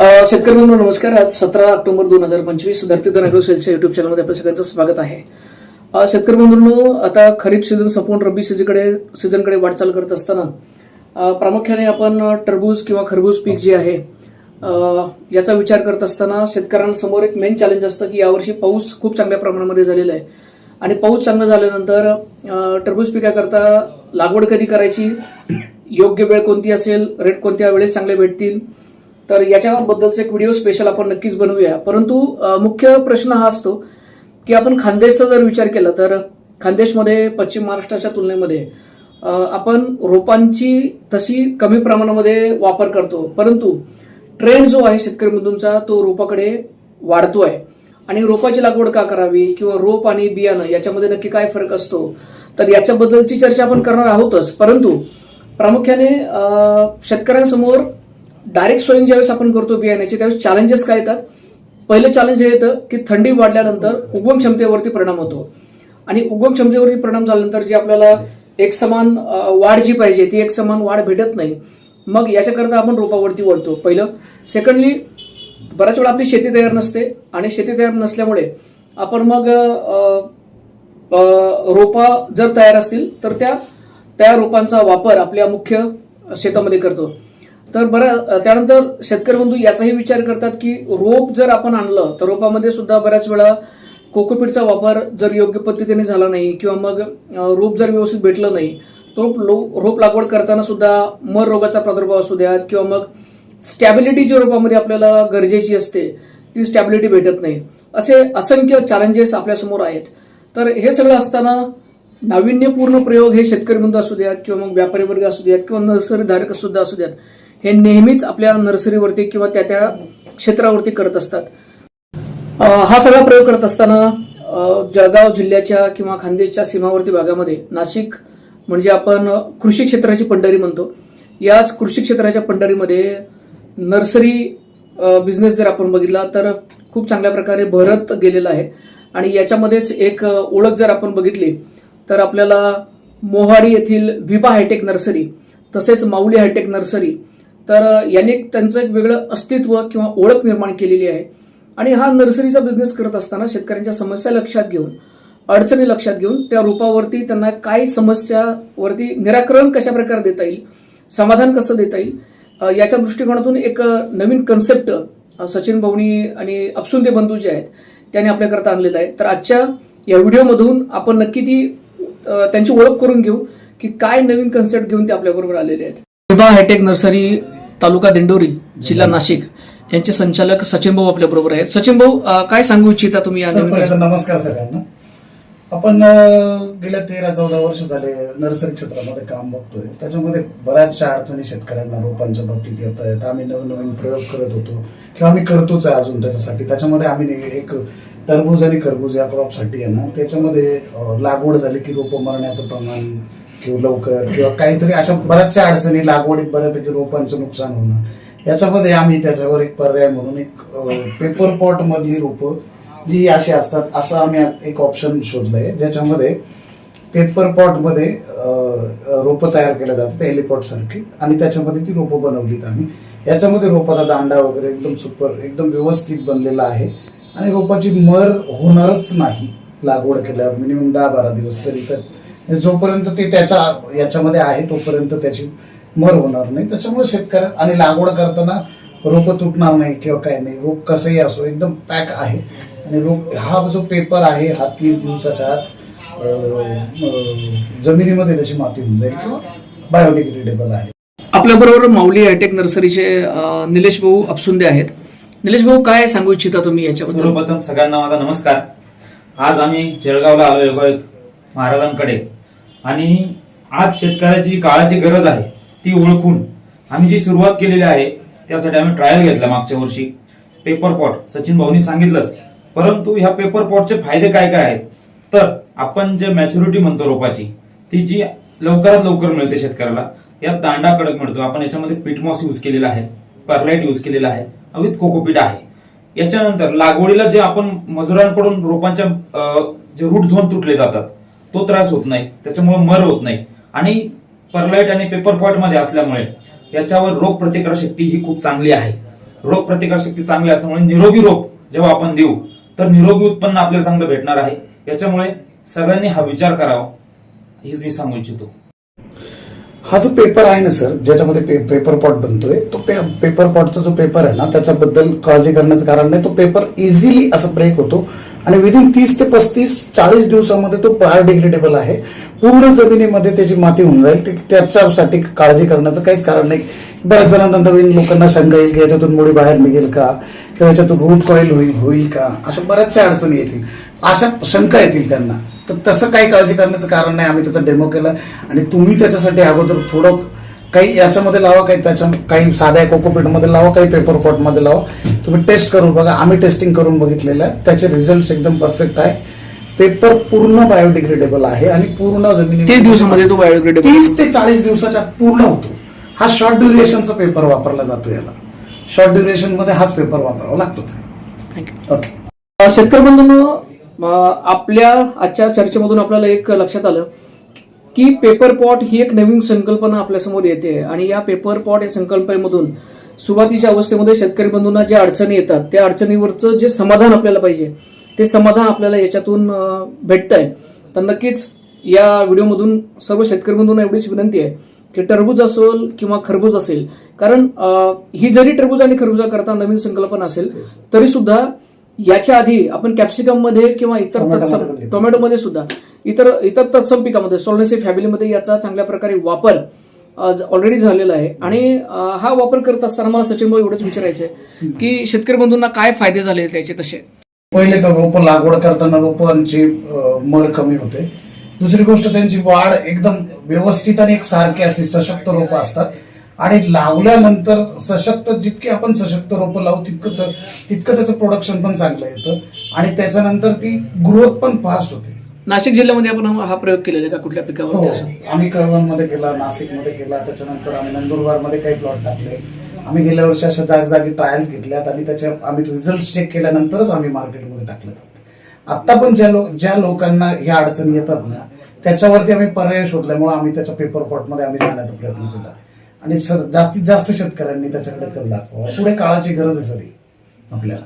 शेतकरी बंधू नमस्कार. आज सतरा ऑक्टोबर दोन हजार पंचवीस धरती धरतीधन अॅग्रोसेलच्या युट्यूब चॅनलमध्ये आपल्या सगळ्यांचं स्वागत आहे. शेतकरी बंधूंनो आता खरीप सीझन संपवून रब्बी सीझनकडे सीझनकडे वाटचाल करत असताना प्रामुख्याने आपण टरबूज किंवा खरबूज पीक जे आहे याचा विचार करत असताना शेतकऱ्यांसमोर एक मेन चॅलेंज असतं की यावर्षी पाऊस खूप चांगल्या प्रमाणामध्ये झालेला आहे. आणि पाऊस चांगला झाल्यानंतर टरबूज पिकाकरता लागवड कधी करायची? योग्य वेळ कोणती असेल? रेट कोणत्या वेळेस चांगले भेटतील? तर याच्याबद्दलचा एक व्हिडिओ स्पेशल आपण नक्कीच बनवूया. परंतु मुख्य प्रश्न हा असतो की आपण खानदेशचा जर विचार केला तर खानदेशमध्ये पश्चिम महाराष्ट्राच्या तुलनेमध्ये आपण रोपांची तशी कमी प्रमाणामध्ये वापर करतो. परंतु ट्रेंड जो आहे शेतकरी बंधूंचा तो रोपाकडे वाढतो आहे. आणि रोपाची लागवड का करावी किंवा रोप आणि बियाणं याच्यामध्ये नक्की काय फरक असतो? तर याच्याबद्दलची चर्चा आपण करणार आहोतच. परंतु प्रामुख्याने शेतकऱ्यांसमोर डायरेक्ट सोईंग ज्यावेळेस आपण करतो बियाण्याचे त्यावेळेस चॅलेंजेस काय येतात? पहिलं चॅलेंज हे येतं की थंडी वाढल्यानंतर उगम क्षमतेवरती परिणाम होतो. आणि उगम क्षमतेवरती परिणाम झाल्यानंतर जी आपल्याला एक समान वाढ जी पाहिजे ती एक समान वाढ भेटत नाही. मग याच्याकरता आपण रोपावरती वळतो. पहिलं. सेकंडली बऱ्याच वेळा आपली शेती तयार नसते आणि शेती तयार नसल्यामुळे आपण मग रोपा जर तयार असतील तर त्या त्या रोपांचा वापर आपल्या मुख्य शेतामध्ये करतो. तर बरं त्यानंतर शेतकरी बंधू याचाही विचार करतात की रोप जर आपण आणलं तर रोपामध्ये सुद्धा बऱ्याच वेळा कोकोपीटचा वापर जर योग्य पद्धतीने झाला नाही किंवा मग रोप जर व्यवस्थित भेटलं नाही रोप लो- रोप लागवड करताना सुद्धा मर रोगाचा प्रादुर्भाव असू द्यात किंवा मग स्टॅबिलिटी जी रोपामध्ये आपल्याला गरजेची असते ती स्टॅबिलिटी भेटत नाही. असे असंख्य चॅलेंजेस आपल्यासमोर आहेत. तर हे सगळं असताना नाविन्यपूर्ण प्रयोग हे शेतकरी बंधू असू द्यात किंवा मग व्यापारी वर्ग असू द्यात किंवा नर्सरी धारक सुद्धा असू द्यात. हे नेहमीच आपल्या नर्सरीवरती किंवा त्या त्या क्षेत्रावरती करत असतात. हा सगळा प्रयोग करत असताना जळगाव जिल्ह्याच्या किंवा खानदेशच्या सीमावर्ती भागामध्ये नाशिक म्हणजे आपण कृषी क्षेत्राची पंढरी म्हणतो. याच कृषी क्षेत्राच्या पंढरीमध्ये नर्सरी बिझनेस जर आपण बघितला तर खूप चांगल्या प्रकारे भरत गेलेला आहे. आणि याच्यामध्येच एक ओळख जर आपण बघितली तर आपल्याला मोहाडी येथील विभा हायटेक नर्सरी तसेच माऊली हायटेक नर्सरी तर याने यांनी त्यांचं एक वेगळं अस्तित्व किंवा ओळख निर्माण केलेली आहे. आणि हा नर्सरीचा बिझनेस करत असताना शेतकऱ्यांच्या समस्या लक्षात घेऊन अडचणी लक्षात घेऊन त्या रूपावरती त्यांना काय समस्यावरती निराकरण कशा प्रकारे देता येईल समाधान कसं देता येईल याच्या दृष्टिकोनातून एक नवीन कन्सेप्ट सचिन भाऊनी आणि अपसुंदे बंधू जे आहेत त्यांनी आपल्याकरता आणलेलं आहे. तर आजच्या या व्हिडिओमधून आपण नक्की ती त्यांची ओळख करून घेऊ की काय नवीन कन्सेप्ट घेऊन ते आपल्याबरोबर आलेले आहेत. विभा हायटेक नर्सरी तालुका दिंडोरी जिल्हा नाशिक. यांचे संचालक सचिन भाऊ आपल्या बरोबर आहेत. सचिन भाऊ काय सांगू इच्छिता तुम्ही या? नमस्कार सगळ्यांना. आपण अं, गेल्या तेरा चौदा वर्ष झाले नर्सरी क्षेत्रामध्ये काम बघतोय. त्याच्यामध्ये बऱ्याचशा अडचणी शेतकऱ्यांना रोपांच्या बाबतीत येत आहेत. आम्ही नवीन नवीन प्रयोग करत होतो. किंवा आम्ही करतोच आहे अजून त्याच्यासाठी. त्याच्यामध्ये आम्ही ने- एक टरबूज आणि खरबूज या क्रॉपसाठी आहे ना त्याच्यामध्ये अं, लागवड झाली की रोपं मरण्याचं प्रमाण किंवा लवकर किंवा काहीतरी अशा बऱ्याचशा अडचणी लागवडीत बऱ्यापैकी रोपांचं नुकसान होणं. याच्यामध्ये आम्ही त्याच्यावर एक पर्याय म्हणून एक पेपर पॉट मधली रोपं जी अशी असतात असं आम्ही एक ऑप्शन शोधलंय ज्याच्यामध्ये पेपर पॉटमध्ये रोपं तयार केल्या जातात हेलिपॉट सारखी आणि त्याच्यामध्ये ती रोपं बनवलीत आम्ही. याच्यामध्ये रोपाचा दांडा वगैरे एकदम सुपर एकदम व्यवस्थित बनलेला आहे आणि रोपाची मर होणारच नाही लागवड केल्यावर मिनिमम दहा बारा दिवस तरी तर. जोपर्यंत ते त्याच्या याच्यामध्ये आहे तोपर्यंत त्याची मर होणार नाही. त्याच्यामुळे शेतकऱ्या आणि लागवड करताना रोपं तुटणार नाही किंवा काय नाही. रोप कसंही असो एकदम पॅक आहे. आणि रोप हा जो पेपर आहे हा तीस दिवसाच्या आत जमिनीमध्ये त्याची माती होऊन जाईल किंवा बायोडिग्रेडेबल आहे. आपल्या बरोबर माऊली हायटेक नर्सरीचे निलेश भाऊ अपसुंदे आहेत. निलेश भाऊ काय सांगू इच्छिता तुम्ही याच्याबद्दल? सर्वप्रथम सगळ्यांना माझा नमस्कार. आज आम्ही जळगावला आलो योगायोग महाराजांकडे. आणि आज शेतकऱ्याची काळाची गरज आहे ती ओळखून आम्ही जी सुरुवात केलेली आहे त्यासाठी आम्ही ट्रायल घेतला मागच्या वर्षी. पेपर पॉट सचिन भाऊनी सांगितलंच. परंतु ह्या पेपर पॉटचे फायदे काय काय आहेत? तर आपण जे मॅच्युरिटी म्हणतो रोपाची ती जी लवकरात लवकर मिळते शेतकऱ्याला यात दांडा कडक मिळतो. आपण याच्यामध्ये पिटमॉस यूज केलेला आहे परलाईट यूज केलेला आहे विथ कोकोपीट आहे. याच्यानंतर लागवडीला जे आपण मजुरांकडून रोपांच्या जे रूट झोन तुटले जातात तो त्रास होत नाही त्याच्यामुळे मर होत नाही. आणि परलाईट आणि पेपर पॉटमध्ये असल्यामुळे याच्यावर रोग प्रतिकार शक्ती ही खूप चांगली आहे. रोग प्रतिकारशक्ती चांगली असल्यामुळे निरोगी रोग जेव्हा आपण देऊ तर निरोगी उत्पन्न आपल्याला चांगलं भेटणार आहे. याच्यामुळे सगळ्यांनी हा विचार करावा हेच मी सांगू इच्छितो. हा जो पेपर आहे ना सर ज्याच्यामध्ये पे, पेपर पॉट बनतोय तो पे, पेपर पॉटचा जो पेपर आहे ना त्याच्याबद्दल काळजी करण्याचं कारण नाही. तो पेपर इझिली असं ब्रेक होतो. आणि विदिन तीस ते पस्तीस चाळीस दिवसामध्ये तो बायोडिग्रेडेबल आहे. पूर्ण जमिनीमध्ये त्याची माती होऊन जाईल. ते- त्याच्यासाठी काळजी करण्याचं काहीच कारण नाही. बऱ्याच जणांना नवीन लोकांना शंका येईल की याच्यातून मुळी बाहेर निघेल का? किंवा याच्यातून रूट कॉईल होईल होईल का? अशा बऱ्याचशा अडचणी येतील. अशा शंका येतील त्यांना. तर तसं काही काळजी करण्याचं कारण नाही. आम्ही त्याचा डेमो केला. आणि तुम्ही त्याच्यासाठी अगोदर थोडं काही याच्यामध्ये लावा काही त्याच्या काही साध्या कोकोपीटमध्ये लावा काही पेपर पॉटमध्ये लावा. तुम्ही टेस्ट करून बघा. आम्ही टेस्टिंग करून बघितलेलं आहे. त्याचे रिझल्ट एकदम परफेक्ट आहे. पेपर पूर्ण बायोडिग्रेडेबल आहे आणि पूर्ण जमिनी तीस दिवसामध्ये तो बायोडिग्रेडेबल तीस ते चाळीस दिवसाच्या पूर्ण होतो. हा शॉर्ट ड्युरेशनचा पेपर वापरला जातो याला. शॉर्ट ड्युरेशनमध्ये हाच पेपर वापरावा लागतो ओके शेतकरी बंधूंनो अं, आपल्या आजच्या चर्चेमधून आपल्याला एक लक्षात आलं. की पेपर पॉट ही एक नवीन संकल्पना आपल्यासमोर येते आणि या पेपर पॉट या संकल्पनेमधून सुरुवातीच्या अवस्थेमध्ये शेतकरी बंधूंना ज्या अडचणी येतात त्या अडचणीवरचं जे समाधान आपल्याला पाहिजे ते समाधान आपल्याला याच्यातून भेटत आहे तर नक्कीच या व्हिडिओमधून सर्व शेतकरी बंधूंना एवढीच विनंती आहे की टरबूज असेल किंवा खरबूज असेल कारण ही जरी टरबूज आणि खरबुजा करता नवीन संकल्पना असेल तरी सुद्धा याच्या आधी आपण कॅप्सिकममध्ये किंवा इतर. टोमॅटोमध्ये सुद्धा इतर इतर तत्सम पिकामध्ये सोलनेसी फॅमिलीमध्ये याचा चांगल्या प्रकारे वापर ऑलरेडी झालेला आहे. आणि हा वापर करत असताना मला सचिन भाऊ एवढंच विचारायचं आहे की शेतकरी बंधूंना काय फायदे झाले त्याचे तसे? पहिले तर रोप लागवड करताना रोपांची मर कमी होते. दुसरी गोष्ट त्यांची वाढ एकदम व्यवस्थित आणि एक सारखी असते सशक्त रोपं असतात. आणि लावल्यानंतर सशक्त जितके आपण सशक्त रोपं लावू तितकं तितकं त्याचं प्रोडक्शन पण चांगलं येतं. आणि त्याच्यानंतर ती ग्रोथ पण फास्ट होते. नाशिक जिल्ह्यामध्ये आपण हा- प्रयोग केलेला आहे का? कुठल्या हो पिकावर असं? आम्ही कळवणमध्ये केला नाशिकमध्ये केला त्याच्यानंतर आम्ही नंदुरबारमध्ये काही प्लॉट टाकले. आम्ही गेल्या वर्षी अशा जागजागी ट्रायल्स घेतल्यात आणि त्याच्या आम्ही रिझल्ट चेक केल्यानंतरच आम्ही मार्केटमध्ये टाकले आता पण ज्या लोक ज्या लोकांना ह्या अडचणी येतात ना त्याच्यावरती आम्ही पर्याय शोधल्यामुळे आम्ही त्याच्या पेपर पॉटमध्ये आम्ही जाण्याचा प्रयत्न केला. आणि सर जास्तीत जास्त शेतकऱ्यांनी त्याच्याकडे कल दाखवा पुढे काळाची गरज आहे सर आपल्याला.